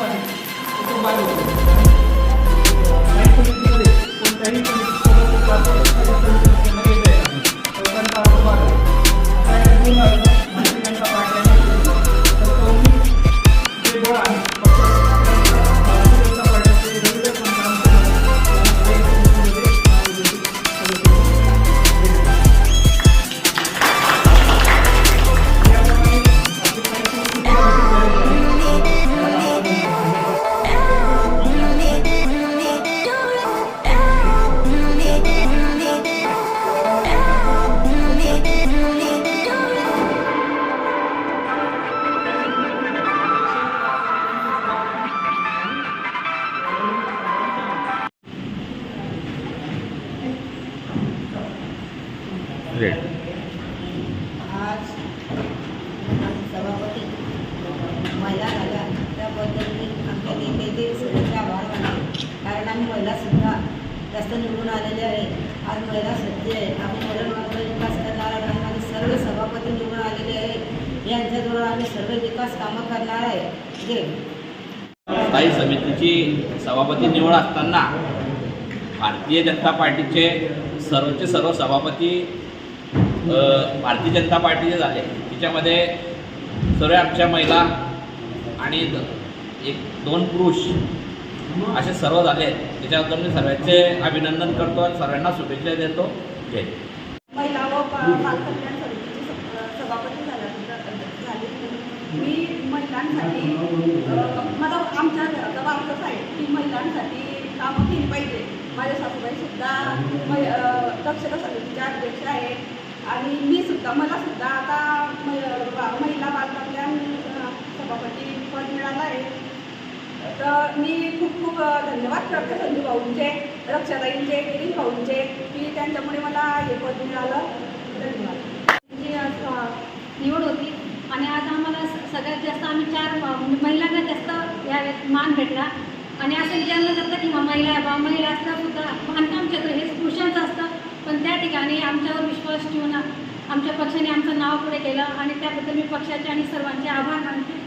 जो आहे तो बाद होतो स्थायी समितीमध्ये कोणत्याही रेड आज सभापती महिला झाल्या त्याबद्दल मी आमच्या नेत्याचे सगळ्यांचे आभार मानते. कारण आम्ही महिलासुद्धा जास्त निवडून आलेले आहे. आज महिला सज्ज आहे. आम्ही विकास करणार आहे. आणि माझे सर्व सभापती निवडून आलेले आहे. यांच्याजवळ आम्ही सर्व विकास कामं करणार आहे. जे स्थायी समितीची सभापती निवड असताना भारतीय जनता पार्टीचे सर्वचे सर्व सभापती भारतीय जनता पार्टीचे झाले. तिच्यामध्ये सर्व आमच्या महिला आणि एक दोन पुरुष असे सर्व झाले. त्याच्याबद्दल मी सर्वांचे अभिनंदन करतो आणि सर्वांना शुभेच्छा देतो. जय महिला व बालकल्याण समितीची सभापती झाली. मी महिलांसाठी अ, आमच्या घराचा वारसाच आहे. की महिलांसाठी कामं केली पाहिजे. माझ्या सासूबाई सुद्धा दक्षता समितीच्या अध्यक्ष आहेत. आणि मी सुद्धा मला सुद्धा आता बा- महिला बालकल्याण सभापती पद मिळालं आहे. तर मी खूप खूप धन्यवाद करते संजू भाऊंचे रक्षाताईंचे गिरीश भाऊंचे की त्यांच्यामुळे मला हे पद मिळालं. धन्यवाद. जी निवड होती आणि आज आम्हाला सगळ्यात जास्त आम्ही चार म्हणजे महिलांना जास्त यावेळेस मान भेटला. आणि असं विचारलं जातं की महिला बा महिला असता सुद्धा आमच्या पक्षाने आमचं नाव पुढे केलं आणि त्याबद्दल मी पक्षाचे आणि सर्वांचे आभार मानते.